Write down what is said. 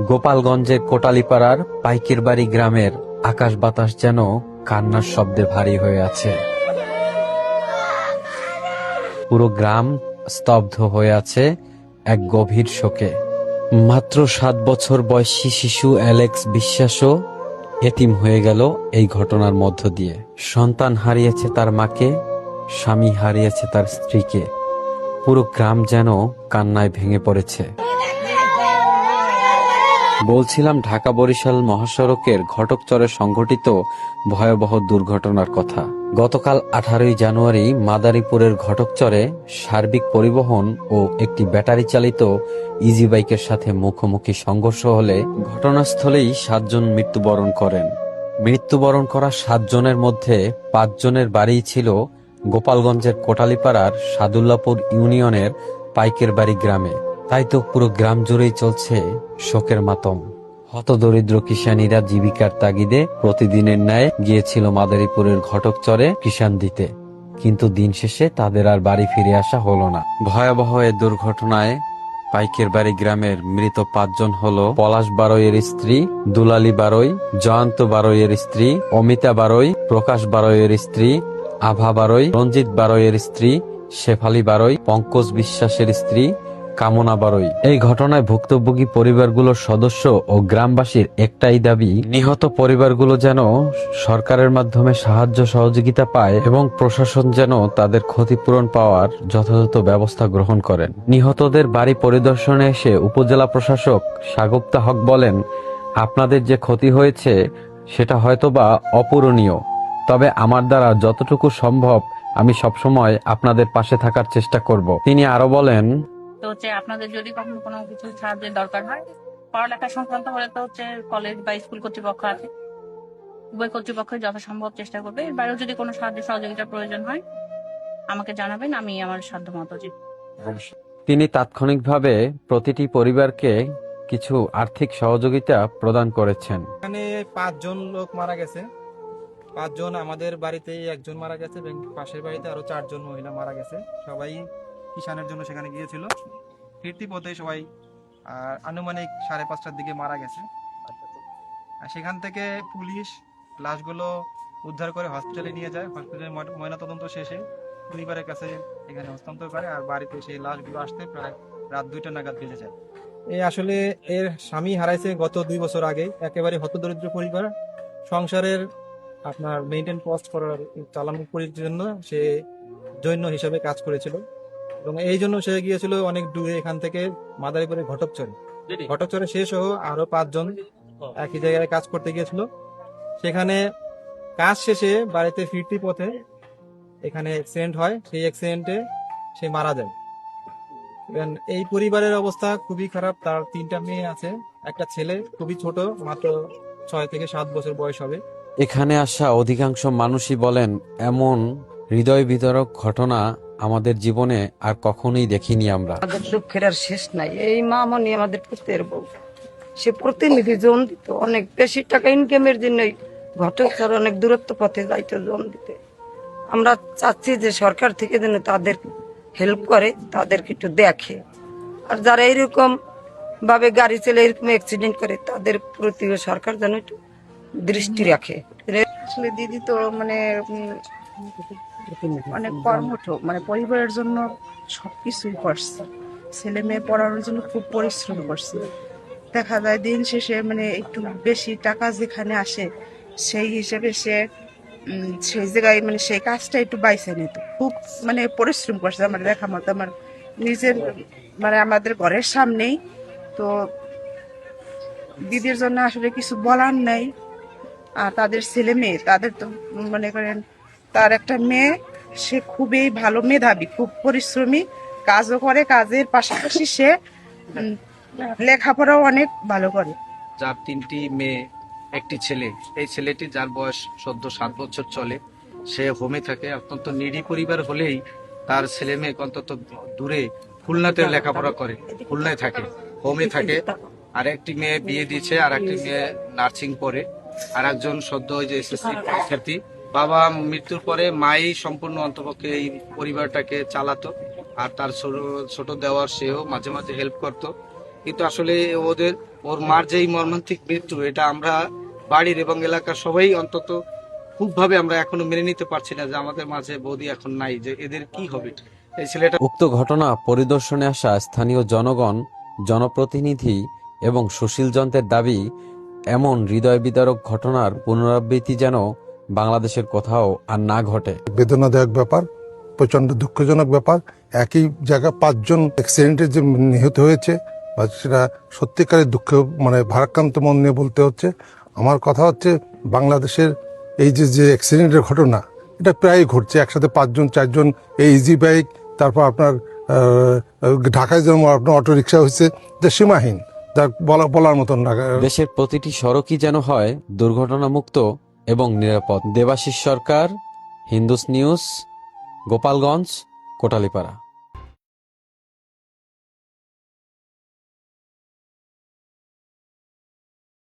গোপালগঞ্জের কোটালীপাড়ার পাইকের বাড়ি গ্রামের আকাশ বাতাস যেন কান্নার শব্দে ভারী হয়ে আছে। পুরো গ্রাম স্তব্ধ হয়ে আছে এক গভীর শোকে। মাত্র সাত বছর বয়সী শিশু অ্যালেক্স বিশ্বাসও এতিম হয়ে গেল এই ঘটনার মধ্য দিয়ে। সন্তান হারিয়েছে তার মাকে, স্বামী হারিয়েছে তার স্ত্রীকে। পুরো গ্রাম যেন কান্নায় ভেঙে পড়েছে। বলছিলাম ঢাকা বরিশাল মহাসড়কের ঘটকচরে সংঘটিত ভয়াবহ দুর্ঘটনার কথা। গতকাল আঠারোই জানুয়ারি মাদারীপুরের ঘটকচরে সার্বিক পরিবহন ও একটি ব্যাটারি চালিত ইজি বাইকের সাথে মুখোমুখি সংঘর্ষ হলে ঘটনাস্থলেই সাতজন মৃত্যুবরণ করেন। মৃত্যুবরণ করা সাতজনের মধ্যে পাঁচজনের বাড়ি ছিল গোপালগঞ্জের কোটালীপাড়ার সাদুল্লাপুর ইউনিয়নের পাইকের বাড়ি গ্রামে। তাই তো পুরো গ্রাম জুড়েই চলছে শোকের মাতম। হতদরিদ্র কিষানীরা জীবিকার তাগিদে প্রতিদিনের ন্যায় গিয়েছিল মাদারীপুরের ঘটকচরে কিষান দিতে। কিন্তু দিন শেষে তাদের আর বাড়ি ফিরে আসা হলো না। ভয়াবহ এ দুর্ঘটনায় পাইকের বাড়ি গ্রামের মৃত পাঁচজন হলো পলাশ বারৈয়ের স্ত্রী, দুলালী বারৈ জয়ন্ত বারৈয়ের স্ত্রী, অমিতা বারৈ প্রকাশ বারৈয়ের স্ত্রী, আভা বারৈ রঞ্জিত বারৈয়ের স্ত্রী, শেফালি বারৈ পঙ্কজ বিশ্বাসের স্ত্রী কামনা বারৈ এই ঘটনায় ভুক্তভোগী পরিবারগুলোর সদস্য ও গ্রামবাসীর একটাই দাবি, নিহত পরিবারগুলো যেন সরকারের মাধ্যমে সাহায্য সহযোগিতা পায় এবং প্রশাসন যেন তাদের ক্ষতিপূরণ পাওয়ার যথাযথ ব্যবস্থা গ্রহণ করেন। নিহতদের বাড়ি পরিদর্শনে এসে উপজেলা প্রশাসক সাগুপ্তা হক বলেন, আপনাদের যে ক্ষতি হয়েছে, সেটা হয়তোবা অপূরণীয়। তবে আমার দ্বারা যতটুকু সম্ভব, আমি সবসময় আপনাদের পাশে থাকার চেষ্টা করব। তিনি আরও বলেন তো হচ্ছে আপনাদের যদি কখনো কোনো কিছু সাহায্যের দরকার হয় পড়ালেখা সংক্রান্ত হলে তো হচ্ছে কলেজ বা স্কুল কর্তৃপক্ষ আছে। উভয় কর্তৃপক্ষ যথাসম্ভব চেষ্টা করবে। এর বাইরেও যদি কোনো সাহায্য সহযোগিতার প্রয়োজন হয় আমাকে জানাবেন আমি আমার সাধ্য মতো যে তিনি তাৎক্ষণিকভাবে প্রতিটি পরিবারকে কিছু আর্থিক সহযোগিতা প্রদান করেছেন। এখানে পাঁচজন লোক মারা গেছে। পাঁচজন আমাদের বাড়িতেই একজন মারা গেছে এবং পাশের বাড়িতে আরও চারজন মহিলা মারা গেছে। সবাই কিষানের জন্য সেখানে গিয়েছিল। ফিরতি পথে সবাই আনুমানিক সাড়ে পাঁচটার দিকে মারা গেছে। সেখান থেকে পুলিশ লাশগুলো উদ্ধার করে হসপিটালে নিয়ে যায়। হসপিটালে ময়নাতদন্ত শেষে পরিবারের কাছে এখানে হস্তান্তর করে আর বাড়িতে সেই লাশগুলো আসতে প্রায় রাত দুইটা নাগাদ বেজে যায়। এই আসলে এর স্বামী হারাইছে গত দুই বছর আগে। একেবারে হতদরিদ্র পরিবার। সংসারের আপনার মেইনটেন কস্ট করার চালানো করার জন্য সে জৈন্য হিসাবে কাজ করেছিল। এবং এই জন্য সে গিয়েছিল অনেক দূরে এখান থেকে মাদারীপুরে ঘটকচরে। ঘটকচরে সে সহ আরও পাঁচজন একই জায়গায় কাজ করতে গিয়েছিল। সেখানে কাজ শেষে বাড়িতে ফিরতি পথে এখানে অ্যাক্সিডেন্ট হয় সেই অ্যাক্সিডেন্টে সে মারা যায়। এবং এই পরিবারের অবস্থা খুবই খারাপ তার তিনটা মেয়ে আছে একটা ছেলে খুবই ছোট মাত্র ছয় থেকে সাত বছর বয়স হবে। এখানে আসা অধিকাংশ মানুষই বলেন এমন হৃদয় বিতরক ঘটনা আমাদের জীবনে আর কখনোই দেখিনি আমরা। আমাদের দুঃখের আর শেষ নাই। এই মামনি আমাদের পুত্রের বউ। সে প্রতিনিধি জন দিত অনেক বেশি টাকা ইনকামের জন্যই ঘটক স্যার অনেক দূরত্ব পথে যাইতো জন দিতে আমরা চাচ্ছি যে সরকার থেকে যেন তাদের হেল্প করে তাদেরকে একটু দেখে। আর যারা এরকম ভাবে গাড়ি চলে এরকম অ্যাক্সিডেন্ট করে তাদের প্রতিও সরকার যেন একটু দৃষ্টি রাখে। আসলে দিদি তো মানে অনেক কর্মঠ মানে পরিবারের জন্য সব সবকিছুই করছে। ছেলে মেয়ে পড়ানোর জন্য খুব পরিশ্রম করছে। দেখা যায় দিন শেষে মানে একটু বেশি টাকা যেখানে আসে সেই হিসেবে সে সেই জায়গায় মানে সেই কাজটা একটু বাইসে নিত। খুব মানে পরিশ্রম করছে আমার দেখা মতো আমার নিজের মানে আমাদের ঘরের সামনেই। তো দিদির জন্য আসলে কিছু বলার নাই। আর তাদের ছেলে মেয়ে তাদের তো মনে করেন তার একটা মেয়ে, সে খুবই ভালো মেধাবী, খুব পরিশ্রমী, কাজও করে, কাজের পাশাপাশি সে লেখাপড়াও অনেক ভালো করে। যার তিনটি মেয়ে, একটি ছেলে। এই ছেলেটি যার বয়স সদ্য সাত বছর চলে, সে হোমে থাকে। অত্যন্ত নিডি পরিবার হলেই তার ছেলে মেয়ে অন্তত দূরে খুলনাতে লেখাপড়া করে, খুলনায় থাকে হোমে থাকে। আর একটি মেয়ে বিয়ে দিয়েছে, আর একটি মেয়ে নার্সিং পড়ে। আর একজন সদ্য ওই যে এসএসসি পরীক্ষার্থী বাবা মৃত্যুর পরে মাই সম্পূর্ণ অন্তপক্ষে এই পরিবারটাকে চালাতো, আর তার ছোট দেওয়ার সেও মাঝে মাঝে হেল্প করতো। কিন্তু আসলে ওদের, ওর মার যে মর্মান্তিক মৃত্যু, এটা আমরা বাড়ির এবং এলাকার সবাই অন্তত খুবভাবে আমরা এখনও মেনে নিতে পারছি না যে আমাদের মাঝে বৌদি এখন নাই, যে এদের কি হবে। এই ছেলেটা উক্ত ঘটনা পরিদর্শনে আসা স্থানীয় জনগণ, জনপ্রতিনিধি এবং সুশীল যন্ত্রের দাবি, এমন হৃদয় বিদারক ঘটনার পুনরাবৃত্তি যেন বাংলাদেশের কোথাও আর না ঘটে। বেদনাদায়ক ব্যাপার প্রচণ্ড দুঃখজনক ব্যাপার। একই জায়গায় পাঁচজন অ্যাক্সিডেন্টে যে নিহত হয়েছে বা সেটা সত্যিকারের দুঃখ মানে ভারাক্রান্ত মন নিয়ে বলতে হচ্ছে। আমার কথা হচ্ছে বাংলাদেশের এই যে যে অ্যাক্সিডেন্টের ঘটনা এটা প্রায়ই ঘটছে। একসাথে পাঁচজন চারজন এই ইজি বাইক তারপর আপনার ঢাকায় যেমন আপনার অটো রিক্সা হয়েছে যে সীমাহীন। যা বলা বলার মতন না। দেশের প্রতিটি সড়কই যেন হয় দুর্ঘটনামুক্ত এবং নিরাপদ। দেবাশিস সরকার হিন্দুস নিউজ গোপালগঞ্জ কোটালীপাড়া।